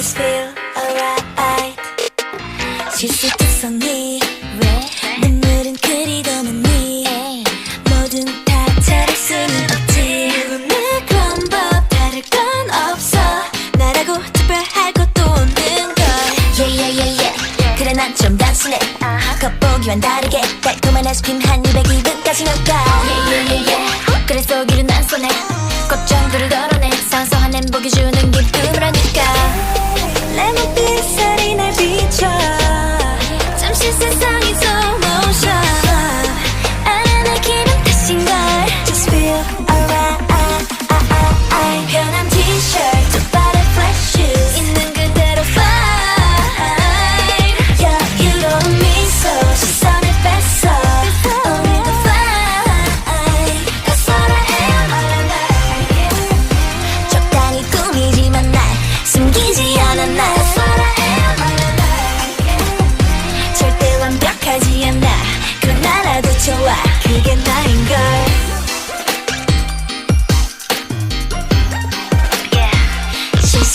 just feel alright. 실수투성이 눈물은 그리도 많니? 뭐든 다 잘할 수는 없지 누구나 그런 법 다를 건 없어. 나라고 특별할 것도 없는 걸. Yeah, yeah, yeah, yeah. 그래 난 좀 단순해 겉보기와는 다르게 달콤한 아이스크림 한 입에 기분까지 녹아 yeah, yeah, yeah, yeah. 세